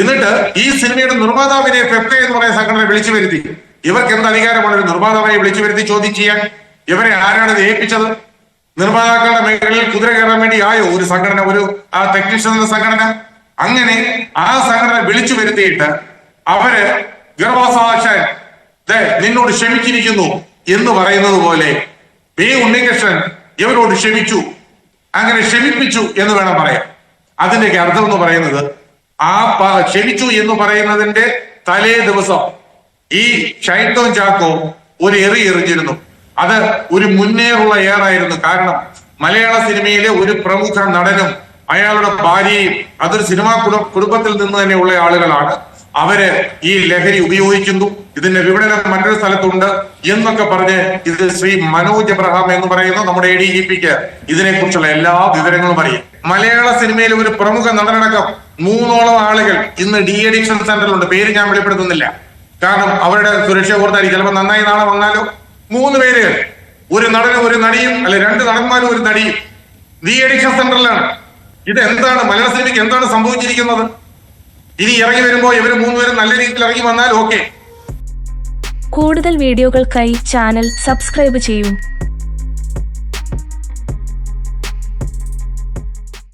എന്നിട്ട് ഈ സിനിമയുടെ നിർമ്മാതാവിനെ ഫെഫ്ക എന്ന് പറയുന്ന സംഘടന വിളിച്ചു വരുത്തി. ഇവർക്ക് എന്ത് അധികാരമാണ് ഒരു നിർമ്മാതാവിനെ വിളിച്ചു വരുത്തി ചോദ്യം ചെയ്യാൻ. ഇവരെ ആരാണ് ഇത് ഏൽപ്പിച്ചത്? നിർമ്മാതാക്കളുടെ മേഖലയിൽ കുതിര കയറാൻ വേണ്ടി ആയോ ഒരു സംഘടന ഒരു ആ ടെക്നീഷ്യൻ എന്ന സംഘടന? അങ്ങനെ ആ സംഘടന വിളിച്ചു വരുത്തിയിട്ട് അവർ ഗർഭാസാക്ഷൻ നിന്നോട് ക്ഷമിച്ചിരിക്കുന്നു എന്ന് പറയുന്നത് പോലെ പി ഉണ്ണികൃഷ്ണൻ ഇവരോട് ക്ഷമിച്ചു. അങ്ങനെ ക്ഷമിപ്പിച്ചു എന്ന് വേണം പറയാം അതിന്റെയൊക്കെ അർത്ഥം എന്ന് പറയുന്നത് ആ ക്ഷമിച്ചു എന്ന് പറയുന്നതിന്റെ തലേ ദിവസം ഈ ഷൈത്തോൻ ചാക്കോ ഒരു എറി എറിഞ്ഞിരുന്നു. അത് ഒരു മുന്നേറുള്ള ഏറായിരുന്നു. കാരണം മലയാള സിനിമയിലെ ഒരു പ്രമുഖ നടനും അയാളുടെ ഭാര്യയും അതൊരു സിനിമാ കുടു- കുടുംബത്തിൽ നിന്ന് തന്നെയുള്ള ആളുകളാണ്. അവർ ഈ ലഹരി ഉപയോഗിക്കുന്നു. ഇതിന്റെ വിപണനം മറ്റൊരു സ്ഥലത്തുണ്ട് എന്നൊക്കെ പറഞ്ഞ് ഇത് ശ്രീ മനോജ് എബ്രഹാം എന്ന് പറയുന്ന നമ്മുടെ എ ഡി ജി പിക്ക് ഇതിനെ കുറിച്ചുള്ള എല്ലാ വിവരങ്ങളും അറിയാം. മലയാള സിനിമയിലെ ഒരു പ്രമുഖ നടനടക്കം മൂന്നോളം ആളുകൾ ഇന്ന് ഡി അഡിക്ഷൻ സെന്ററിലുണ്ട്. പേര് ഞാൻ വെളിപ്പെടുത്തുന്നില്ല. കാരണം അവരുടെ സുരക്ഷ ഓർത്തായിരിക്കും. ചിലപ്പോൾ നന്നായി നാളെ വന്നാലോ? മൂന്ന് പേര്. ഒരു നടനും ഒരു നടിയും അല്ലെ രണ്ട് നടന്മാരും ഒരു നടിയും. ഡി അഡിക്ഷൻ സെന്ററിലാണ്. ഇത് എന്താണ്? മലയാള സിനിമയ്ക്ക് എന്താണ് സംഭവിച്ചിരിക്കുന്നത്? ഇനി ഇറങ്ങി വരുമ്പോ ഇവർ മൂന്നുപേരും നല്ല രീതിയിൽ ഇറങ്ങി വന്നാൽ ഓക്കെ കൂടുതൽ വീഡിയോകൾക്കായി ചാനൽ സബ്സ്ക്രൈബ് ചെയ്യൂ.